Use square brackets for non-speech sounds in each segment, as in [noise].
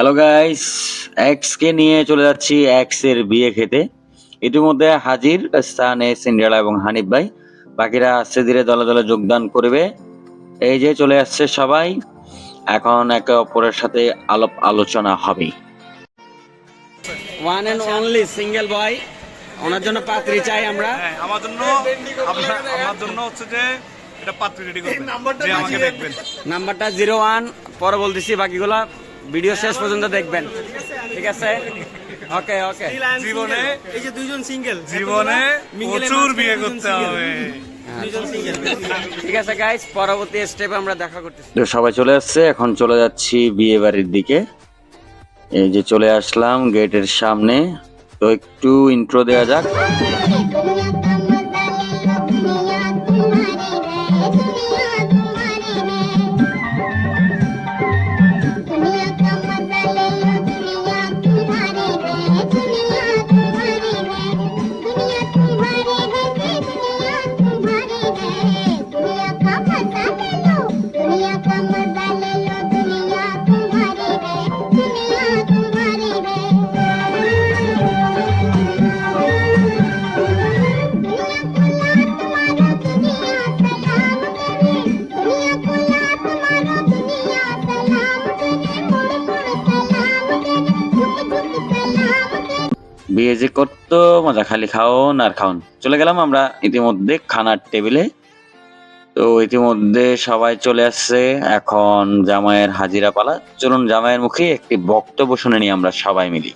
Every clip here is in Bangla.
হ্যালো গাইস এক্স কে নিয়ে চলে যাচ্ছি এক্সের বিয়ে খেতে। ইতিমধ্যে হাজির স্থানে সিন্ড্রেলা এবং হানিফ ভাই। বাকিরা আস্তে ধীরে দলে দলে যোগদান করবে। এই যে চলে আসছে সবাই। এখন একে অপরের সাথে আলাপ আলোচনা হবে। One and only single boy ওনার জন্য পাত্রী চাই আমরা। হ্যাঁ আমার জন্য আমার জন্য হচ্ছে যে এটা পাত্র রেডি করবেন। আমাকে দেখবেন। নাম্বারটা জিরো ওয়ান পরে বলতেছি বাকিগুলো। ভিডিও শেষ পর্যন্ত দেখবেন। ঠিক আছে? ওকে ওকে জীবনে এই যে দুইজন সিঙ্গেল জীবনে প্রচুর বিয়ে করতে হবে। ঠিক আছে গাইস পরবর্তী স্টেপে আমরা দেখা করতেছি। সবাই চলে আসছে এখন চলে যাচ্ছি বিয়ে বাড়ির দিকে। এই যে চলে আসলাম গেটের সামনে তো একটু ইন্ট্রো দেওয়া যাক। বিয়ে যে করতো মজা খালি খাওন আর খাওন। চলে গেলাম আমরা ইতিমধ্যে খানার টেবিলে। তো ইতিমধ্যে সবাই চলে আসছে এখন জামাইয়ের হাজিরা পালা। চলুন জামাইয়ের মুখে একটি বক্তব্য শুনে নিই আমরা সবাই মিলি।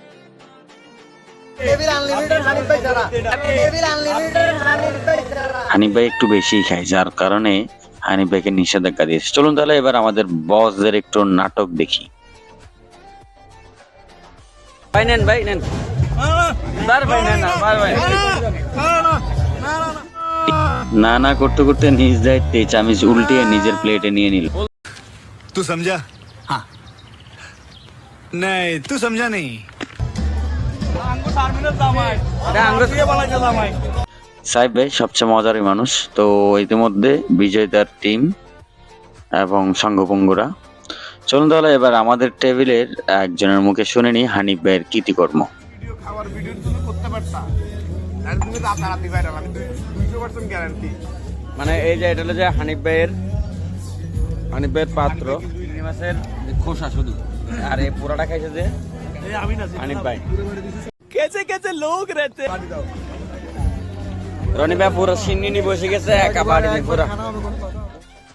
হানিফ ভাই একটু বেশি খায় যার কারণে হানিফ ভাইকে নিষেধাজ্ঞা দিয়েছে। চলুন তাহলে এবার আমাদের বসদের একটু নাটক দেখি। ভাই নেন ভাই নেন। না না করতে করতে নিজ দায়িত্বে চামিচ উল্টিয়ে নিজের প্লেটে নিয়ে নিল। তুই সমঝা নাই তুই সমঝা নেই সাহেব ভাই সবচেয়ে মজারই মানুষ। তো ইতিমধ্যে বিজয় তার টিম এবং সঙ্গপঙ্গরা। চলুন তাহলে এবার আমাদের টেবিলের একজনের মুখে শুনে নি হানিফ ভাইয়ের কৃতিকর্ম আমার ভিডিওর জন্য করতে পারতা। তাহলে তুমি রাতারাতি ভাইরাল আমি দুইশো পার্সেন্ট গ্যারান্টি মানে এই যে এটা হলো যে হানিফ ভাইয়ের হানিফ ভাইয়ের পাত্র। মাছের খোসা শুধু। আর এই পোড়াটা খাইছে যে হানিফ ভাই। কেছে কেছে লোক রেতে। রনি ভাই পুরো সিন্নি বসে গেছে একা বাড়ি পুরো।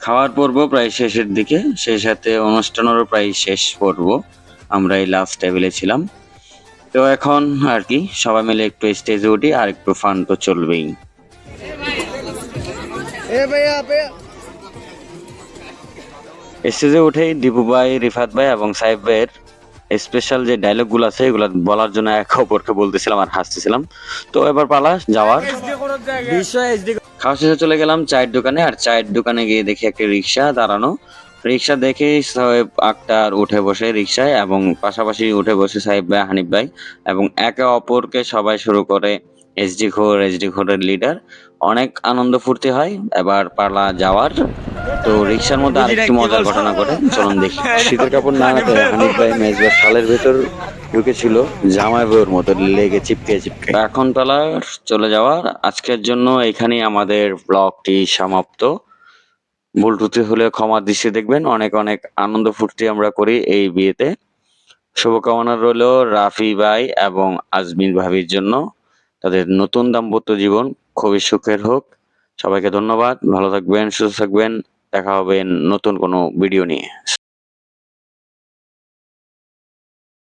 খাওয়ার পর্ব প্রায় শেষের দিকে সেই সাথে অনুষ্ঠানেরও প্রায় শেষ পর্ব। আমরা এই লাস্ট টেবিলে ছিলাম। তো এখন আর কি সবাই মিলে একটু স্টেজে উঠি আর একটু ফান তো চলবেই। স্টেজে উঠেই দীপু ভাই রিফাত ভাই এবং সাহেব ভাইয়ের স্পেশাল যে ডায়লগ ডায়লগগুলো আছে এগুলো বলার জন্য এক অপরকে বলতেছিলাম আর হাসতেছিলাম। তো এবার পালা যাওয়ার। খাওয়া শেষে চলে গেলাম চায়ের দোকানে আর চায়ের দোকানে গিয়ে দেখি একটা রিক্সা দাঁড়ানো। রিক্সা দেখে সাহেব আক্তার উঠে বসে রিক্সায় এবং পাশাপাশি উঠে বসে সাহেব ভাই হানিফ ভাই এবং একে অপরকে সবাই শুরু করে এসডি ঘোর এসডি ঘোরের লিডার অনেক আনন্দ ফুর্তি হয় এবার পালা যাওয়ার। তো রিক্সার মধ্যে আরেকটি মজার ঘটনা ঘটে চলুন দেখি। [laughs] শীতের কাপড় না হাতে হানিফ ভাই মেজবার শালের ভেতর ঢুকেছিল জামাই বউর মতো লেগে চিপকে চিপকে। এখন পালা চলে যাওয়ার। আজকের জন্য এখানেই আমাদের ব্লগটি সমাপ্ত। ভুল ত্রুটি হলে ক্ষমা দৃষ্টি দেখবেন। অনেক অনেক আনন্দ ফুর্তি আমরা করি এই বিয়েতে। শুভকামনা রইল রাফি ভাই এবং আজমির ভাবির জন্য। তাদের নতুন দাম্পত্য জীবন খুবই সুখের হোক। সবাইকে ধন্যবাদ। ভালো থাকবেন, সুস্থ থাকবেন। দেখা হবে নতুন কোনো ভিডিও নিয়ে।